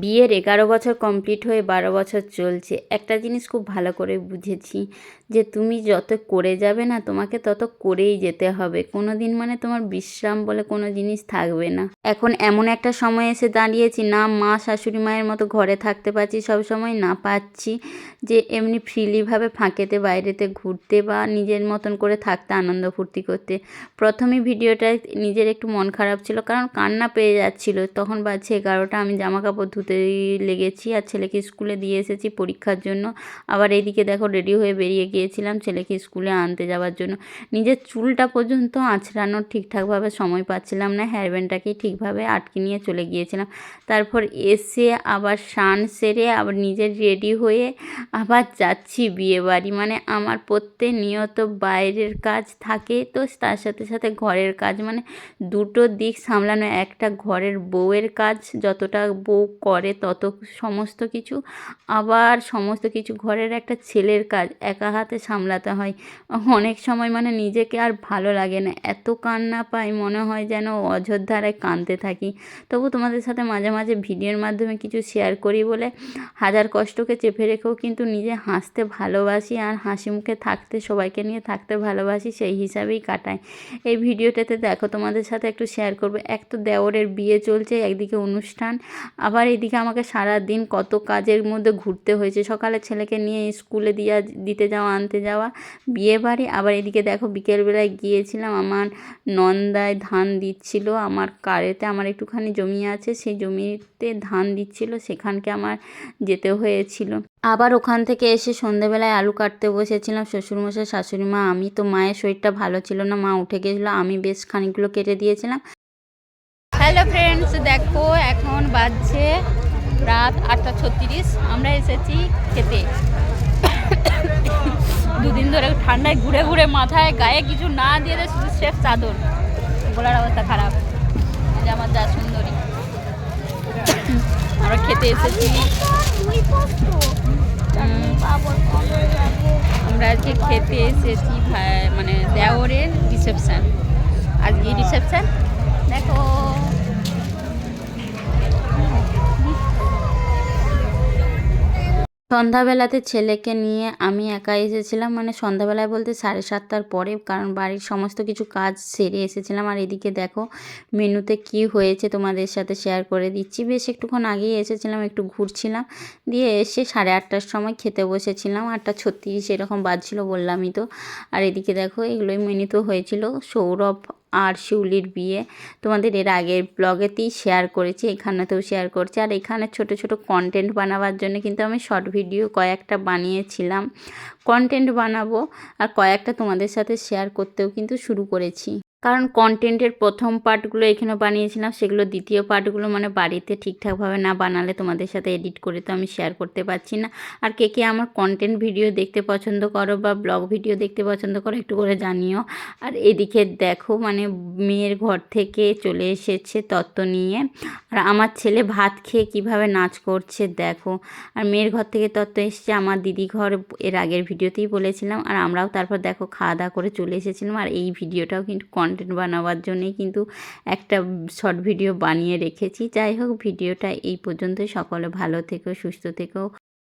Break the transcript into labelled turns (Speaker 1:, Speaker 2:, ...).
Speaker 1: বিয়ের এগারো বছর কমপ্লিট হয়ে বারো বছর চলছে। একটা জিনিস খুব ভালো করে বুঝেছি যে তুমি যত করে যাবে না, তোমাকে তত করেই যেতে হবে। কোনো দিন মানে তোমার বিশ্রাম বলে কোনো জিনিস থাকবে না। এখন এমন একটা সময় এসে দাঁড়িয়েছি, না মা শাশুড়ি মায়ের মতো ঘরে থাকতে পারছি, সব সময় না পাচ্ছি যে এমনি ফ্রিলিভাবে ফাঁকেতে, বাইরেতে ঘুরতে বা নিজের মতন করে থাকতে, আনন্দ ফুর্তি করতে। প্রথমে ভিডিওটায় নিজের একটু মন খারাপ ছিল, কারণ কান্না পেয়ে যাচ্ছিল। তখন বাজছে এগারোটা, আমি জামা কাপড় ধুতে লেগেছি আর ছেলেকে স্কুলে দিয়ে এসেছি পরীক্ষার জন্য। আবার এইদিকে দেখো রেডি হয়ে বেরিয়ে গিয়েছিলাম ছেলেকে স্কুলে আনতে যাওয়ার জন্য। নিজের চুলটা পর্যন্ত আঁচড়ানোর ঠিকঠাকভাবে সময় পাচ্ছিলাম না হেয়ারব্যান্ডটাকেই ঠিকভাবে আটকে নিয়ে চলে গিয়েছিলাম। তারপর এসে আবার স্নান সেরে আবার নিজের রেডি হয়ে আবার যাচ্ছি বিয়ে বাড়ি মানে আমার প্রত্যেক নিয়ত বাইরের কাজ থাকে, তো তার সাথে সাথে ঘরের কাজ। মানে দুটো দিক সামলানো, একটা ঘরের বউয়ের কাজ, যতটা বউ করে তত সমস্ত কিছু। আবার সমস্ত কিছু ঘরের একটা ছেলের কাজ একা হাতে সামলাতে হয়। অনেক সময় মানে নিজেকে আর ভালো লাগে না। এত কান্না পাই, মনে হয় যেন অযোধ্যারায় কাঁদতে থাকি। তবু তোমাদের সাথে মাঝে মাঝে ভিডিওর মাধ্যমে কিছু শেয়ার করি বলে হাজার কষ্টকে চেপে রেখেও কিন্তু নিজে হাসতে ভালোবাসি আর হাসি মুখে থাকতে, সবাইকে নিয়ে থাকতে ভালোবাসি, সেই হিসাবেই কাটাই। এই ভিডিওটাতে দেখো তোমাদের সাথে একটু শেয়ার করব। এক তো দেওরের বিয়ে চলছে, একদিকে অনুষ্ঠান। আবার এদিকে আমাকে সারা দিন কত কাজের মধ্যে ঘুরতে হয়েছে। সকালে ছেলেকে নিয়ে স্কুলে দিয়া দিতে যাওয়া, আনতে যাওয়া, বিয়ে বাড়ি। আবার এদিকে দেখো বিকেলবেলায় গিয়েছিলাম, আমার নন্দায় ধান দিচ্ছিল, আমার কারেতে আমার একটুখানি জমি আছে, সেই জমিতে ধান দিচ্ছিল, সেখানকে আমার যেতে হয়েছিল। আবার ওখান থেকে এসে সন্ধেবেলায় আলু কাটতে বসেছিলাম, শ্বশুরমশাই শাশুড়ি মা আমি তো মায়ের শরীরটা ভালো ছিল না, মা উঠে গেছিল, আমি বেশ খানিকগুলো কেটে দিয়েছিলাম। হ্যালো ফ্রেন্ডস, দেখো এখন বাজছে রাত আটটা ছত্রিশ। আমরা এসেছি খেতে। দুদিন ধরে ঠান্ডায় ঘুরে ঘুরে মাথায়, গায়ে কিছু না দিয়ে শুধু স্রেফ চাদর। গলার অবস্থা খারাপ। যে আমার যা সুন্দরী। আমরা খেতে এসেছি। আমরা আজকে খেতে এসেছি মানে দেওরের রিসেপশান সন্ধ্যাবেলাতে ছেলেকে নিয়ে আমি একা এসেছিলাম। মানে সন্ধ্যাবেলায় বলতে সাড়ে সাতটার পরে, কারণ বাড়ির সমস্ত কিছু কাজ সেরে এসেছিলাম। আর এদিকে দেখো, মেনুতে কি হয়েছে তোমাদের সাথে শেয়ার করে দিচ্ছি। বেশ একটুক্ষণ আগেই এসেছিলাম, একটু ঘুরছিলাম। দিয়ে এসে সাড়ে আটটার সময় খেতে বসেছিলাম। আটটা ছত্রিশ এরকম বাজছিল বললামই তো। আর এদিকে দেখো, এগুলোই মেনুতে হয়েছিল। সৌরভ আর শিউলির বিয়ে। তোমাদের এর আগের ব্লগেতেই শেয়ার করেছি, এখানেতেও শেয়ার করছি। আর এখানে ছোট ছোট কন্টেন্ট বানাবার জন্য কিন্তু আমি শর্ট ভিডিও কয়েকটা বানিয়েছিলাম। কন্টেন্ট বানাবো আর কয়েকটা তোমাদের সাথে শেয়ার করতেও কিন্তু শুরু করেছি। কারণ কন্টেন্টের প্রথম পার্টগুলো এখানে বানিয়েছিলাম, সেগুলো দ্বিতীয় পার্টগুলো মানে বাড়িতে ঠিকঠাকভাবে না বানালে তোমাদের সাথে এডিট করে তো আমি শেয়ার করতে পারছি না। আর কে কে আমার কন্টেন্ট ভিডিও দেখতে পছন্দ করো বা ব্লগ ভিডিও দেখতে পছন্দ করো একটু করে জানিও। আর এদিকে দেখো মানে মেয়ের ঘর থেকে চলে এসেছে তত্ত্ব নিয়ে। আর আমার ছেলে ভাত খেয়ে কীভাবে নাচ করছে দেখো। আর মেয়ের ঘর থেকে তত্ত্ব এসছে, আমার দিদি ঘর এর আগের ভিডিওতেই বলেছিলাম। আর আমরাও তারপর দেখো খাওয়া দাওয়া করে চলে এসেছিলাম। আর এই ভিডিওটাও কিন্তু কন্টেন্ট বানাবার জন্যই কিন্তু একটা শর্ট ভিডিও বানিয়ে রেখেছি। যাই হোক ভিডিওটা এই পর্যন্তই। সকলে ভালো থেকো, সুস্থ থেকো।